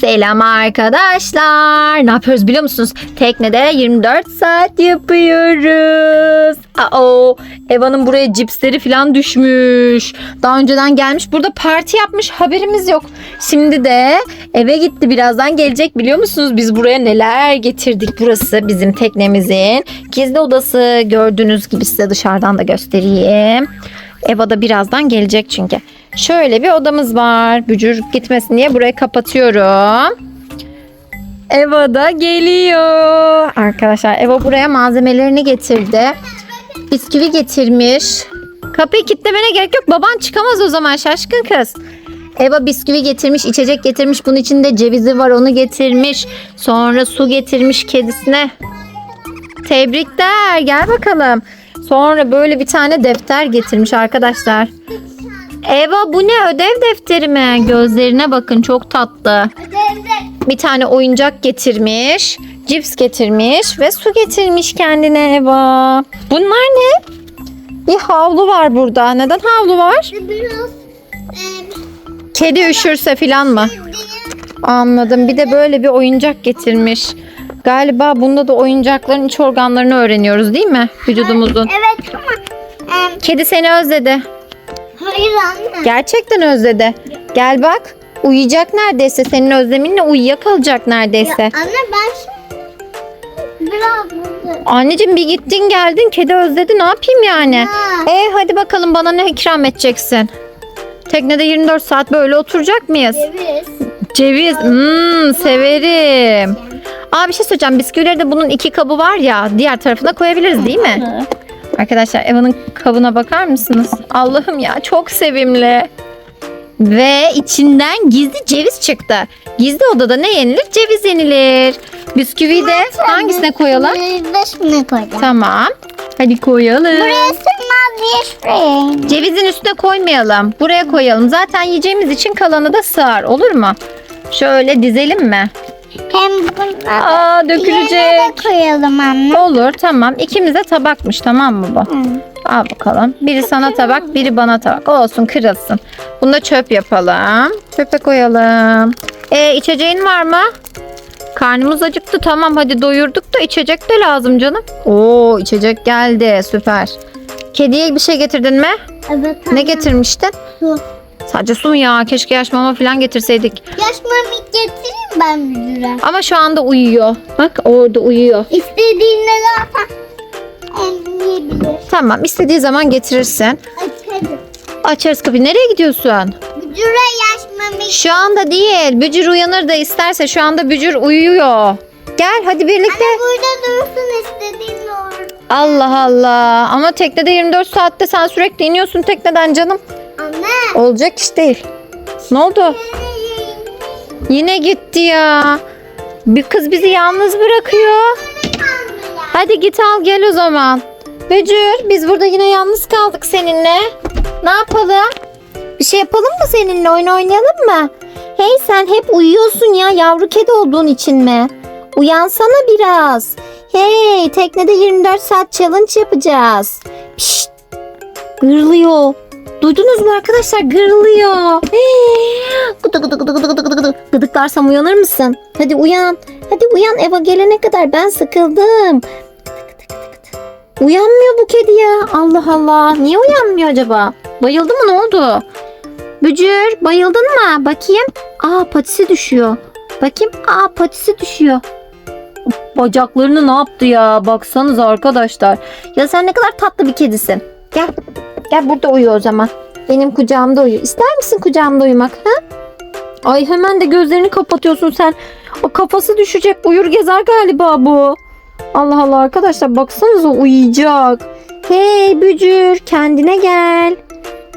Selam arkadaşlar. Ne yapıyoruz biliyor musunuz? Teknede 24 saat yapıyoruz. Aa, Eva'nın buraya cipsleri falan düşmüş. Daha önceden gelmiş. Burada parti yapmış. Haberimiz yok. Şimdi de eve gitti. Birazdan gelecek biliyor musunuz? Biz buraya neler getirdik. Burası bizim teknemizin gizli odası. Gördüğünüz gibi size dışarıdan da göstereyim. Eva da birazdan gelecek çünkü. Şöyle bir odamız var. Bücür gitmesin diye burayı kapatıyorum. Eva da geliyor. Arkadaşlar Eva buraya malzemelerini getirdi. Bisküvi getirmiş. Kapıyı kilitlemene gerek yok. Baban çıkamaz o zaman şaşkın kız. Eva bisküvi getirmiş, içecek getirmiş. Bunun içinde cevizi var onu getirmiş. Sonra su getirmiş kedisine. Tebrikler gel bakalım. Sonra böyle bir tane defter getirmiş arkadaşlar. Eva bu ne ödev defteri mi? Gözlerine bakın çok tatlı. Bir tane oyuncak getirmiş. Cips getirmiş ve su getirmiş kendine Eva. Bunlar ne? Bir havlu var burada. Neden havlu var? Biraz Kedi üşürse filan mı? Anladım. Bir de böyle bir oyuncak getirmiş. Galiba bunda da oyuncakların iç organlarını öğreniyoruz değil mi? Vücudumuzun. evet ama Kedi seni özledi. Hayır anne. Gerçekten özledi. Gel bak. Uyuyacak neredeyse. Senin özleminle uyuyakalacak neredeyse. Ya anne ben şimdi biraz burada. Anneciğim bir gittin geldin. Kedi özledi. Ne yapayım yani? Ha. E hadi bakalım bana ne ikram edeceksin? Teknede 24 saat böyle oturacak mıyız? Ceviz. Ceviz. Hmm, severim. Aa bir şey söyleyeceğim. Bisküvileri de bunun iki kabı var ya. Diğer tarafına koyabiliriz değil mi? Arkadaşlar Eva'nın kabına bakar mısınız? Allah'ım ya çok sevimli. Ve içinden gizli ceviz çıktı. Gizli odada ne yenilir? Ceviz yenilir. Bisküviyi de hangisine koyalım? Dışına koyacağım. Tamam. Hadi koyalım. Sığmaz diye şuraya. Cevizin üstüne koymayalım. Buraya koyalım. Zaten yiyeceğimiz için kalanı da sığar. Olur mu? Şöyle dizelim mi? Hem bunu Aa yerine dökülecek. de koyalım anne. Olur tamam. İkimize tabakmış tamam mı bu? Hı. Al bakalım. Biri sana tabak, biri bana tabak. Olsun kırılsın. Bunu da çöp yapalım. Çöpe koyalım. E içeceğin var mı? Karnımız acıktı. Tamam hadi doyurduk da içecek de lazım canım. Oo içecek geldi. Süper. Kediye bir şey getirdin mi? Evet Ne anne. getirmiştin? Su. Sadece su mu ya? Keşke yaş mama falan getirseydik. Yaş mamik getireyim ben müdüre. Ama şu anda uyuyor. Bak orada uyuyor. İstediğinde zaten em, yiyebilir. Tamam istediği zaman getirirsin. Aç hadi. Açarız kapıyı. Nereye gidiyorsun? Müdüre yaş mamik. Şu anda değil. Bücür uyanır da isterse şu anda Bücür uyuyor. Gel hadi birlikte. Anne burada dursun istediğin olur. Allah Allah. Ama teknede 24 saatte sen sürekli iniyorsun tekneden canım. Olacak iş değil. Ne oldu? Yine gitti ya. Bir kız bizi yalnız bırakıyor. Hadi git al gel o zaman. Bücür biz burada yine yalnız kaldık seninle. Ne yapalım? Bir şey yapalım mı seninle? Oyun oynayalım mı? Hey sen hep uyuyorsun ya yavru kedi olduğun için mi? Uyansana biraz. Hey teknede 24 saat challenge yapacağız. Pişt. Gırlıyor. Duydunuz mu arkadaşlar? Gırlıyor. Gıdı gıdı gıdı gıdı gıdı gıdı gıdı. Gıdıklarsam uyanır mısın? Hadi uyan. Hadi uyan Eva gelene kadar ben sıkıldım. Uyanmıyor bu kedi ya. Allah Allah. Niye uyanmıyor acaba? Bayıldı mı ne oldu? Bücür bayıldın mı? Bakayım. Aa patisi düşüyor. Bakayım. Aa patisi düşüyor. Bacaklarını ne yaptı ya? Baksanız arkadaşlar. Ya sen ne kadar tatlı bir kedisin. Gel. Gel burada uyu o zaman. Benim kucağımda uyu. İster misin kucağımda uyumak? Ha? Ay hemen de gözlerini kapatıyorsun sen. O kafası düşecek. Uyur gezer galiba bu. Allah Allah arkadaşlar baksanıza uyuyacak. Hey Bücür kendine gel.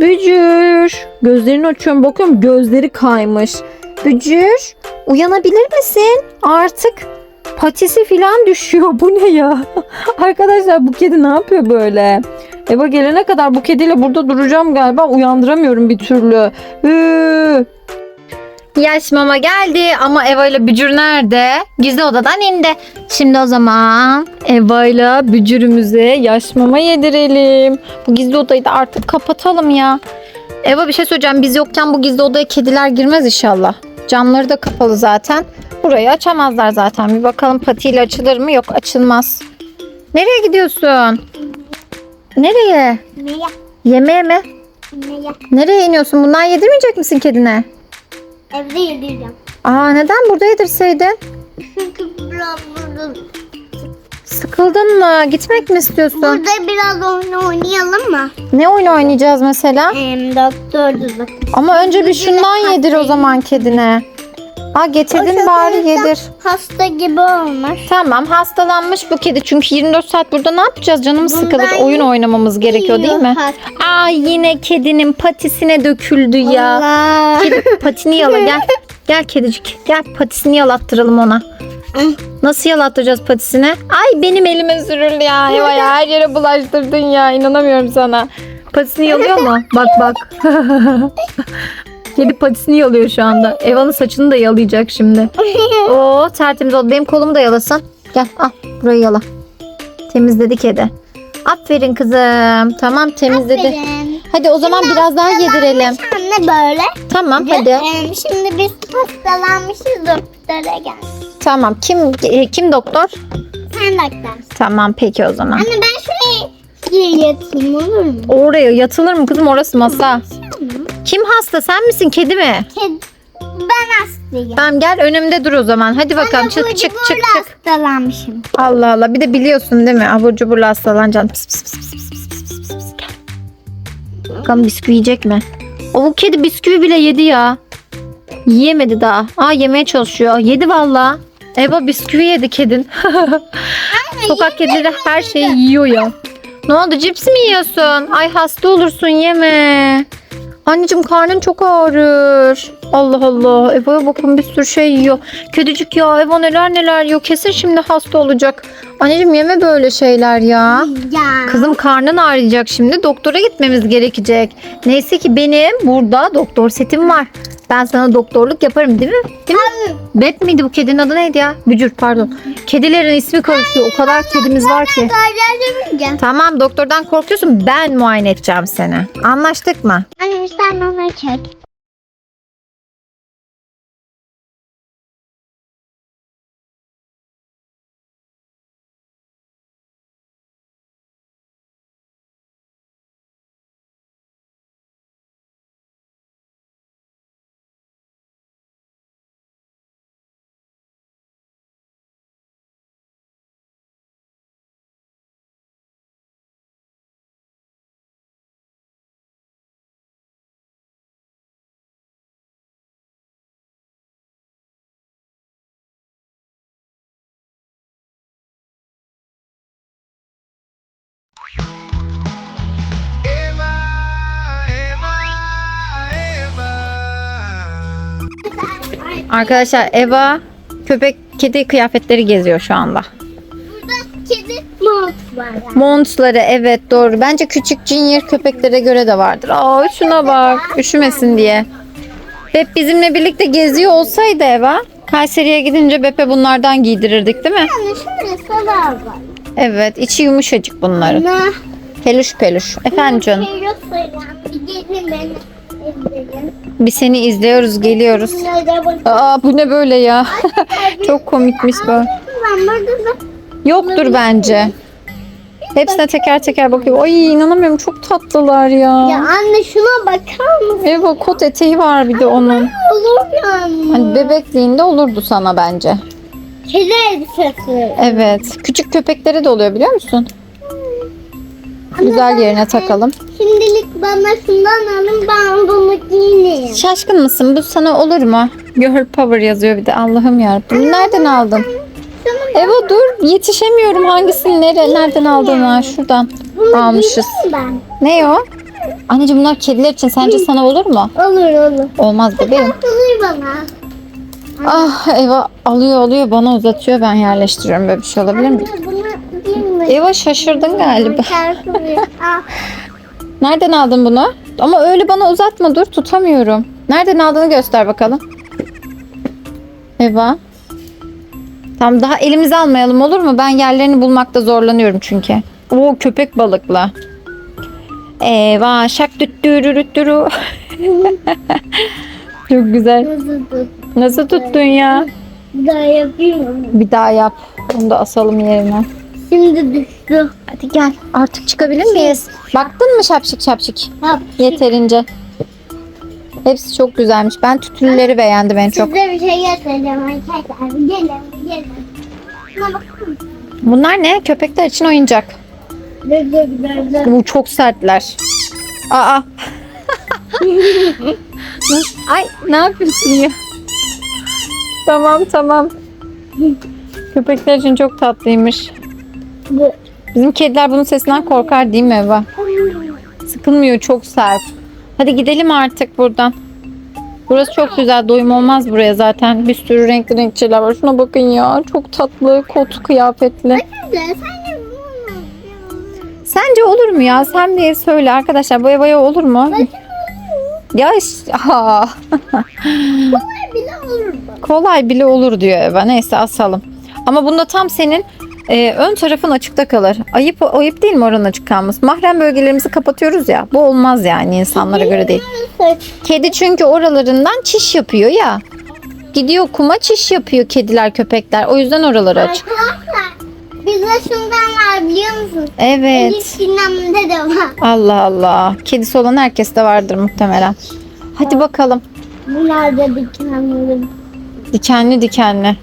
Bücür. Gözlerini açıyorum bakıyorum gözleri kaymış. Bücür uyanabilir misin? Artık patisi filan düşüyor. Bu ne ya? arkadaşlar bu kedi ne yapıyor böyle? Eva gelene kadar bu kediyle burada duracağım galiba. Uyandıramıyorum bir türlü. Hı. Yaş mama geldi ama Eva ile Bücür nerede? Gizli odadan indi. Şimdi o zaman Eva ile Bücür'ümüze yaş mama yedirelim. Bu gizli odayı da artık kapatalım ya. Eva bir şey söyleyeceğim. Biz yokken bu gizli odaya kediler girmez inşallah. Camları da kapalı zaten. Burayı açamazlar zaten. Bir bakalım patiyle açılır mı? Yok açılmaz. Nereye gidiyorsun? Nereye? Neye? Yemeğe mi? Neye? Nereye iniyorsun? Bundan yedirmeyecek misin kedine? Evde yedireceğim. Aa neden burada yedirseydin? Çünkü biraz burada, Sıkıldın mı? Gitmek mi istiyorsun? burada biraz oyun oynayalım mı? Ne oyun oynayacağız mesela? Em, doktordu bak. Ama önce bir şundan yedir o zaman kedine. Aa getirdin bari yedir. Hasta gibi olmuş. Tamam hastalanmış bu kedi çünkü 24 saat burada ne yapacağız canımız Bundan sıkılır oyun oynamamız gerekiyor değil mi? Aa yine kedinin patisine döküldü ya. Allah. Kedi patini yala gel. Gel kedicik gel patisini yalattıralım ona. Nasıl yalattıracağız patisine? Ay benim elime sürüldü ya. Eva ya her yere bulaştırdın ya. İnanamıyorum sana. Patisini yalıyor mu? Bak bak. Kedi patisini yalıyor şu anda. Eva'nın saçını da yalayacak şimdi. Oo tertemiz oldu. Benim kolumu da yalasın. Gel al burayı yala. Temizledi kedi. Aferin kızım. Tamam temizledi. Aferin. Hadi o zaman biraz daha yedirelim. Anne böyle. Tamam hadi. Em, şimdi biz hastalanmışız doktora gel. Tamam. Kim e, kim doktor? Sen doktor. Tamam peki o zaman. Anne ben şuraya yatayım olur mu? Oraya yatılır mı kızım? Orası masa. Kim hasta sen misin kedi mi? Kedi. Ben hastayım. Tamam gel önümde dur o zaman. Hadi bakalım çık çık çık çık. hastalanmışım. Allah Allah bir de biliyorsun değil mi? Abur cuburla hastalanacaksın. Pıs pıs pıs pıs pıs pıs pıs pıs. Gel. Bakalım bisküvi yiyecek mi? O bu kedi bisküvi bile yedi ya. Yiyemedi daha. Aa yemeye çalışıyor. Yedi valla. Eba bisküvi yedi kedin. Sokak kedileri her şeyi yiyor ya. Ne oldu cips mi yiyorsun? Ay hasta olursun yeme. Anneciğim karnın çok ağrır. Allah Allah. Eva'ya bakın bir sürü şey yiyor. Kedicik ya Eva neler neler yiyor. Kesin şimdi hasta olacak. Anneciğim yeme böyle şeyler ya. Ya. Kızım karnın ağrıyacak şimdi. Doktora gitmemiz gerekecek. Neyse ki benim burada doktor setim var. Ben sana doktorluk yaparım değil mi? Değil mi? Bet miydi bu kedinin adı neydi ya? Bücür pardon. Kedilerin ismi karışıyor. O kadar kedimiz var ki. Tamam doktordan korkuyorsun. Ben muayene edeceğim seni. Anlaştık mı? Anne sen onu çek. Arkadaşlar Eva köpek kedi kıyafetleri geziyor şu anda. Burada kedi mont var. Montları evet doğru. Bence küçük Junior köpeklere göre de vardır. Aa şuna bak üşümesin diye. Bep bizimle birlikte geziyor olsaydı Eva Kayseri'ye gidince Bep'e bunlardan giydirirdik değil mi? Şöyle salar var. Evet içi yumuşacık bunların. Anne. Peluş peluş. Efendim canım. Şey Bir seni izliyoruz geliyoruz. Aa bu ne böyle ya? Çok komikmiş bu. Yoktur bence. Hepsine teker teker bakıyor. Ay inanamıyorum çok tatlılar Ya ya. anne şuna bakar mısın? Eva kot eteği var bir de onun. Olur yani. Hani bebekliğinde olurdu sana bence. Kedi elbisesi. Evet. Küçük köpekleri de oluyor biliyor musun? Güzel yerine takalım. Şimdilik bana şundan alın ben bunu giyineyim. Şaşkın mısın? Bu sana olur mu? Girl power yazıyor bir de. Allah'ım yarabbim. Nereden aldın? Eva dur. Yetişemiyorum. Hangisini nere, nereden aldın ha? Şuradan bunu almışız. giyeyim Ne o? Anneciğim bunlar kediler için. Sence sana olur mu? ben. Olur olur. Olmaz bebeğim. Olur bana. Ah Eva alıyor alıyor bana uzatıyor. Ben yerleştiriyorum. Böyle bir şey olabilir mi? Eva şaşırdın galiba. Ah, Nereden aldın bunu? Ama öyle bana uzatma dur tutamıyorum. Nereden aldığını göster bakalım. Eva. Tamam daha elimize almayalım olur mu? Ben yerlerini bulmakta zorlanıyorum çünkü. Oo köpek balıklı. Eva şak düttürü düttürü. Çok güzel. Nasıl tuttun ya? Bir daha yapayım mı? Bir daha yap. Onu da asalım yerine. Şimdi düştü. Hadi gel. Artık çıkabilir miyiz? Baktın mı şapşik şapşik? Yap. Yeterince. Hepsi çok güzelmiş. Ben tütünleri beğendim en çok. Size bir şey göstereceğim arkadaşlar. Gelin gelin. Şuna bakar mısın? Bunlar ne? Köpekler için oyuncak. Bu çok sertler. Aa. Ay ne yapıyorsun ya? Tamam tamam. Köpekler için çok tatlıymış. Bizim kediler bunun sesinden korkar değil mi Eva? Sıkılmıyor çok sert. Hadi gidelim artık buradan. Burası çok güzel. Doyum olmaz buraya zaten. Bir sürü renkli renkli şeyler var. Şuna bakın ya. Çok tatlı. Kot kıyafetli. Sence olur mu ya? Sen bir söyle arkadaşlar. Boya boya olur mu? Ya Kolay bile olur kolay bile olur diyor Eva. Neyse asalım. Ama bunda tam senin e, ön tarafın açıkta kalır. Ayıp ayıp değil mi oranın açık kalması? Mahrem bölgelerimizi kapatıyoruz ya. Bu olmaz yani insanlara göre değil. Kedi çünkü oralarından çiş yapıyor ya. Gidiyor kuma çiş yapıyor kediler köpekler. O yüzden oraları açık. Arkadaşlar bizde şundan var biliyor musunuz? Evet. Elif sinemde de var. Allah Allah. Kedisi olan herkes de vardır muhtemelen. Hadi bakalım. Bunlar da dikenli. Dikenli dikenli.